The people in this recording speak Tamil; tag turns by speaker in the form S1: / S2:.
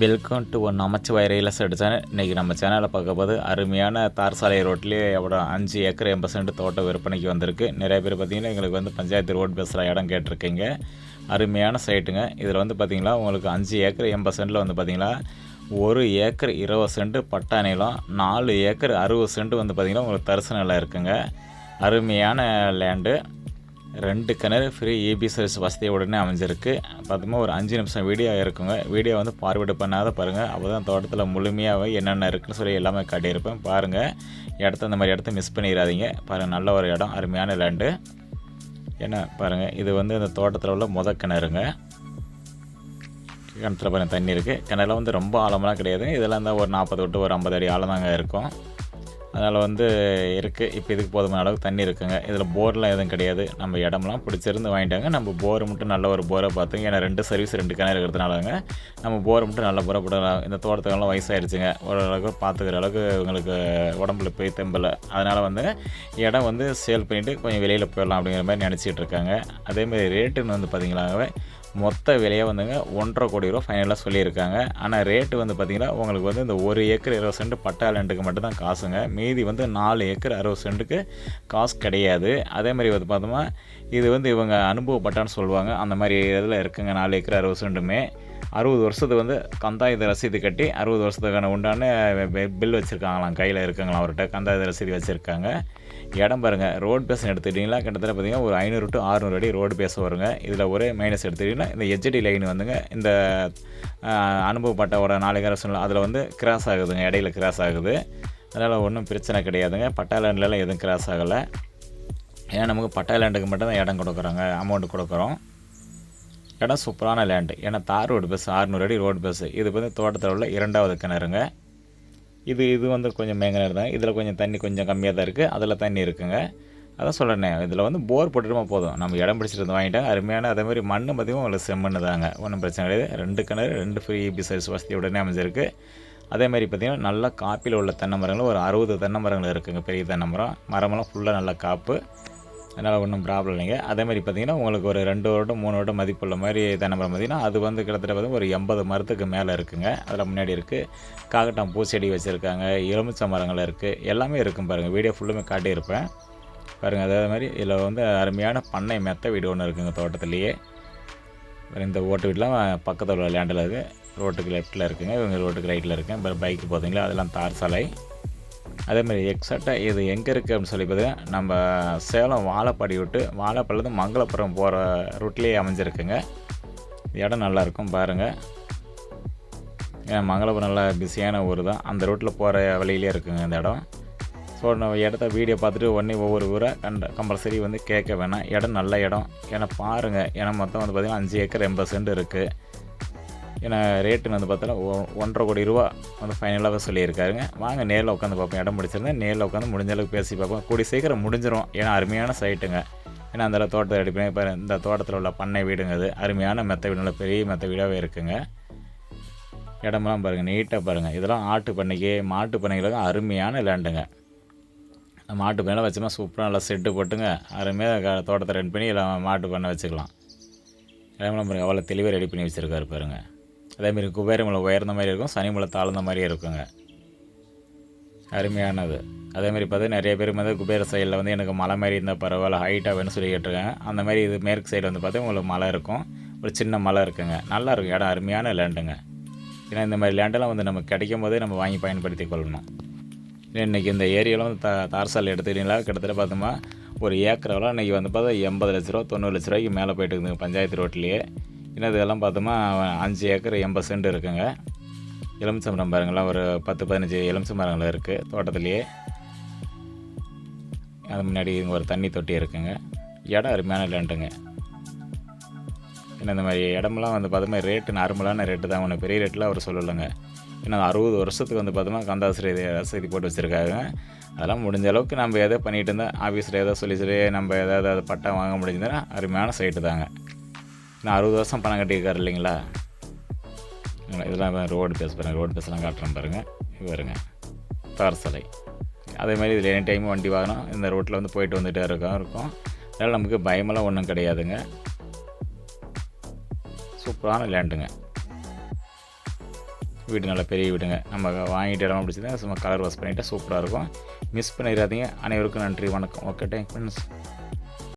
S1: Welcome to one Namachivay real estate channel இன்றைக்கி நம்ம சேனலில் பார்க்க போது அருமையான தார் சாலை ரோட்லேயே எவ்வளோ அஞ்சு ஏக்கர் எண்பது சென்ட் தோட்டம் விற்பனைக்கு வந்திருக்கு. நிறைய பேர் பார்த்தீங்கன்னா எங்களுக்கு வந்து பஞ்சாயத்து ரோட் பேசுகிற இடம் கேட்டிருக்கீங்க. அருமையான சைட்டுங்க இதில் வந்து பார்த்தீங்களா உங்களுக்கு அஞ்சு ஏக்கர் எண்பது சென்ட்டில் வந்து பார்த்திங்கன்னா ஒரு ஏக்கர் இருபது சென்ட் பட்டா நிலம் நாலு ஏக்கர் அறுபது சென்ட் வந்து பார்த்திங்கன்னா உங்களுக்கு தரிசு நிலம் இருக்குங்க. அருமையான லேண்டு ரெண்டு கிணறு ஃப்ரீ ஏபி சர்வீஸ் வசதியை உடனே அமைஞ்சிருக்கு. பார்த்தோம்னா ஒரு அஞ்சு நிமிஷம் வீடியோ இருக்குங்க. வீடியோ வந்து பார்வையிட பண்ணாத பாருங்கள் அப்போ தான் தோட்டத்தில் முழுமையாகவே என்னென்ன இருக்குன்னு சொல்லி எல்லாமே காட்டியிருப்பேன். பாருங்கள் இடத்த இந்த மாதிரி இடத்த மிஸ் பண்ணிடாதீங்க. பாருங்கள் நல்ல ஒரு இடம் அருமையான லேண்டு என்ன பாருங்கள் இது வந்து இந்த தோட்டத்தில் உள்ள முத கிணறுங்க. கிணத்துல பாருங்கள் தண்ணி இருக்குது கிணறுல வந்து ரொம்ப ஆழமெல்லாம் கிடையாது. இதெல்லாம் தான் ஒரு நாற்பது விட்டு ஒரு ஐம்பது அடி ஆழம் தாங்க இருக்கும். அதனால் வந்து இருக்குது இப்போ இதுக்கு போதுமான அளவுக்கு தண்ணி இருக்குங்க. இதில் போர்லாம் எதுவும் கிடையாது. நம்ம இடம்லாம் பிடிச்சிருந்து வாங்கிட்டாங்க. நம்ம போர் மட்டும் நல்ல ஒரு போரை பார்த்துங்க. ஏன்னா ரெண்டு சர்வீஸ் ரெண்டு கிணறு இருக்கிறதுனாலங்க நம்ம போர் மட்டும் நல்ல போரை போடலாம் இந்த தோட்டத்துக்கெல்லாம் வயசாகிடுச்சுங்க ஓரளவுக்கு பார்த்துக்கிற அளவுக்கு உங்களுக்கு உடம்புல போய் தெம்பலை. அதனால் வந்து இடம் வந்து சேல் பண்ணிவிட்டு கொஞ்சம் வெளியில் போயிடலாம் அப்படிங்கிற மாதிரி நினச்சிட்டு இருக்காங்க. அதேமாதிரி ரேட்டுன்னு வந்து பார்த்தீங்களாவே மொத்த விலையை வந்துங்க ஒன்றரை கோடி ரூபா ஃபைனலாக சொல்லியிருக்காங்க. ஆனால் ரேட்டு வந்து பார்த்திங்கன்னா உங்களுக்கு வந்து இந்த ஒரு ஏக்கர் இருபது சென்ட் பட்டா லேண்டுக்கு மட்டும்தான் காசுங்க. மீதி வந்து நாலு ஏக்கர் அறுபது சென்ட்டுக்கு காசு கிடையாது. அதே மாதிரி வந்து பார்த்தோம்னா இது வந்து இவங்க அனுபவப்பட்டான்னு சொல்லுவாங்க. அந்த மாதிரி இதில் இருக்குங்க நாலு ஏக்கர் அறுபது சென்ட்டுமே. அறுபது வருஷத்துக்கு வந்து கந்தாயுத ரசீது கட்டி அறுபது வருஷத்துக்கான உண்டான பில் வச்சுருக்காங்களாம். கையில் இருக்குங்களாம் அவர்கிட்ட. கந்தாயுத ரசீது வச்சுருக்காங்க. இடம் பாருங்கள் ரோடு பேஸ் எடுத்துக்கிட்டிங்களா கிட்டத்தட்ட பார்த்திங்கன்னா ஒரு ஐநூறு டு ஆறுநூறு அடி ரோடு பேச வருங்க. இதில் ஒரே மைனஸ் எடுத்துக்கிட்டிங்கன்னா இந்த ஹெச்டி லைன் வந்துங்க இந்த அனுபவப்பட்டவோட நாளைக்கு அரசு அதில் வந்து கிராஸ் ஆகுதுங்க இடையில கிராஸ் ஆகுது. அதனால் ஒன்றும் பிரச்சனை கிடையாதுங்க. பட்டா லேண்ட்லலாம் எதுவும் கிராஸ் ஆகலை. ஏன்னா நமக்கு பட்டா லேண்டுக்கு மட்டும் தான் இடம் கொடுக்குறாங்க அமௌண்ட் கொடுக்குறோம். இடம் சூப்பரான லேண்டு ஏன்னா தார் ரோடு பஸ் ஆறுநூறு அடி ரோடு பஸ் இது வந்து தோட்டத்தில் உள்ள இரண்டாவது கிணறுங்க. இது இது வந்து கொஞ்சம் மேங்கனர் தான். இதில் கொஞ்சம் தண்ணி கொஞ்சம் கம்மியாக தான் இருக்குது அதில் தண்ணி இருக்குங்க. அதான் சொல்கிறேனே இதில் வந்து போர் போட்டுட்டுமா போதும். நம்ம இடம் பிடிச்சிட்டு வாங்கிட்டாங்க அருமையான அதே மாதிரி மண் மதியம் உங்களுக்கு செம்மண்ணு தாங்க. ஒன்றும் பிரச்சனை கிடையாது. ரெண்டு கிணறு ரெண்டு ஃப்ரீ இபி சர்வீஸ் வசதி உடனே அமைஞ்சிருக்கு. அதே மாதிரி பார்த்திங்கன்னா நல்லா காப்பியில் உள்ள தென்னை மரங்கள் ஒரு அறுபது தென்னை மரங்கள் இருக்குங்க. பெரிய தென்னை மரம். மரமெல்லாம் ஃபுல்லாக நல்லா காப்பு. அதனால் ஒன்றும் ப்ராப்ளம் இல்லைங்க. அதே மாதிரி பார்த்திங்கன்னா உங்களுக்கு ஒரு ரெண்டு வருடம் மூணு வருடம் மதிப்புள்ள மாதிரி தென்னை பார்த்தீங்கன்னா பார்த்திங்கன்னா அது வந்து கிட்டத்தட்ட வந்து ஒரு எண்பது மரத்துக்கு மேலே இருக்குங்க. அதில் முன்னாடி இருக்குது காக்கட்டான் பூச்செடி வச்சுருக்காங்க. எலுமிச்சை மரங்கள் இருக்குது எல்லாமே இருக்கும் பாருங்கள் வீடியோ ஃபுல்லுமே காட்டியிருப்பேன். பாருங்கள் அதே மாதிரி இதில் வந்து அருமையான பண்ணை மெத்த வீடு ஒன்று இருக்குங்க தோட்டத்துலேயே. இந்த ஓட்டு வீடெலாம் பக்கத்தில் உள்ள லேண்டில் இருக்குது ரோட்டுக்கு லெஃப்ட்டில் இருக்குங்க. இவங்க ரோட்டுக்கு ரைட்டில் இருக்குங்க அப்புறம் பைக்கு போகிறீங்களா அதெல்லாம் தார் சாலை. அதேமாதிரி எக்ஸாக்டாக இது எங்கே இருக்குது அப்படின்னு சொல்லி பார்த்தீங்கன்னா நம்ம சேலம் வாழைப்பாடி விட்டு வாழைப்பாடிலேருந்து மங்களபுரம் போகிற ரூட்லேயே அமைஞ்சிருக்குங்க. இடம் நல்லாயிருக்கும் பாருங்கள் ஏன்னா மங்களபுரம் நல்லா பிஸியான ஊர் தான். அந்த ரூட்டில் போகிற வழியிலே இருக்குங்க இந்த இடம். ஸோ நம்ம இடத்த வீடியோ பார்த்துட்டு உடனே ஒவ்வொரு ஊரை கண்ட கம்பல்சரி வந்து கேட்க வேணாம். இடம் நல்ல இடம். ஏன்னா பாருங்கள் ஏன்னா மொத்தம் வந்து பார்த்திங்கன்னா அஞ்சு ஏக்கர் எண்பது சென்ட் இருக்குது ஏன்னா ரேட்டு வந்து பார்த்தா ஒன்றரை கோடி ரூபா வந்து ஃபைனலாக சொல்லியிருக்காருங்க. வாங்க நேரில் உட்காந்து பார்ப்போம். இடம் பிடிச்சிருந்தேன் நேரில் உட்காந்து முடிஞ்ச அளவுக்கு பேசி பார்ப்போம். கூடி சீக்கிரம் முடிஞ்சிடும் ஏன்னா அருமையான சைட்டுங்க ஏன்னா அந்த தோட்டத்தை ரெடி பண்ணி இப்போ இந்த தோட்டத்தில் உள்ள பண்ணை வீடுங்க அது அருமையான மெத்த வீடு நல்ல பெரிய மெத்த வீடாகவே இருக்குங்க. இடமெல்லாம் பாருங்கள் நீட்டாக பாருங்கள் இதெல்லாம் ஆட்டு பண்ணைக்கு மாட்டு பண்ணைகளுக்கு அருமையான லேண்டுங்க மாட்டு பண்ணை வச்சோம்னா சூப்பராக நல்லா செட்டு போட்டுங்க. அருமையாக தோட்டத்தை ரெடி பண்ணி எல்லாம் மாட்டு பண்ணை வச்சுக்கலாம். இடமெல்லாம் பாருங்கள் அவ்வளோ தெளிவாக ரெடி பண்ணி வச்சுருக்காரு பாருங்கள் அதேமாரி குபேரமலை உயர்ந்த மாதிரி இருக்கும் சனிமலை தாழ்ந்த மாதிரியே இருக்குங்க. அருமையானது. அதேமாதிரி பார்த்து நிறைய பேர் வந்து குபேர சைடில் வந்து எனக்கு மலை மாதிரி இருந்தால் பரவாயில்ல ஹைட்டாக வேணும்னு சொல்லி கேட்டிருக்காங்க. அந்த மாதிரி இது மேற்கு சைடு வந்து பார்த்தா உங்களுக்கு மலை இருக்கும் ஒரு சின்ன மலை இருக்குங்க. நல்லா இருக்கும் இடம் அருமையான லேண்டுங்க ஏன்னா இந்த மாதிரி லேண்டெல்லாம் வந்து நமக்கு கிடைக்கும் போதே நம்ம வாங்கி பயன்படுத்தி கொள்ளணும். இன்றைக்கி இந்த ஏரியாவில் வந்து த தார்சால் எடுத்துக்கிட்டீங்களா? கிட்டத்தட்ட பார்த்தோம்னா ஒரு ஏக்கரெல்லாம் இன்றைக்கி வந்து பார்த்தா எண்பது லட்ச ரூபா தொண்ணூறு லட்ச ரூபாய்க்கு மேலே போயிட்டு இருக்குதுங்க பஞ்சாயத்து ரோட்லேயே. இதெல்லாம் பார்த்தோமா அஞ்சு ஏக்கர் எண்பது சென்ட் இருக்குங்க. எலுமிச்சை மரம் மரங்கள்லாம் ஒரு பத்து பதினஞ்சு எலுமிச்சை மரங்கள் இருக்குது தோட்டத்துலேயே. அது முன்னாடி இங்கே ஒரு தண்ணி தொட்டி இருக்குங்க. இடம் அருமையான லேண்டுங்க. ஏன்னா இந்த மாதிரி இடமெல்லாம் வந்து பார்த்தோமா ரேட்டு நார்மலான ரேட்டு தான். ஒன்று பெரிய ரேட்டில் அவர் சொல்லலைங்க. ஏன்னா அறுபது வருஷத்துக்கு வந்து பார்த்தோம்னா கந்தாசிரி ரசீதி போட்டு வச்சுருக்காங்க. அதெல்லாம் முடிஞ்ச அளவுக்கு நம்ம எதோ பண்ணிகிட்டு இருந்தால் ஆஃபீஸில் ஏதோ சொல்லி சொல்லி நம்ம எதாவது அது வாங்க முடிஞ்சதுன்னா அருமையான சைட்டு தாங்க. நான் அறுபது வருஷம் பணம் கட்டியிருக்காரு இல்லைங்களா? இதெல்லாம் ரோடு பேஸ் பாருங்கள் ரோடு பேஸ்லாம் காட்டுறேன் பாருங்கள் வருங்க பாருங்க தார் சாலை அதே மாதிரி இதில் எனி டைமும் வண்டி வாகனம் இந்த ரோட்டில் வந்து போயிட்டு வந்துகிட்டே இருக்கோம் இருக்கும். அதனால் நமக்கு பயமெல்லாம் ஒன்றும் கிடையாதுங்க. சூப்பரான லேண்டுங்க வீடு நல்ல பெரிய வீடுங்க. நம்ம வாங்கிட்டு இடம் பிடிச்சது சும்மா கலர் வாஷ் பண்ணிவிட்டு சூப்பராக இருக்கும். மிஸ் பண்ணிடாதீங்க. அனைவருக்கும் நன்றி வணக்கம். Okay thank friends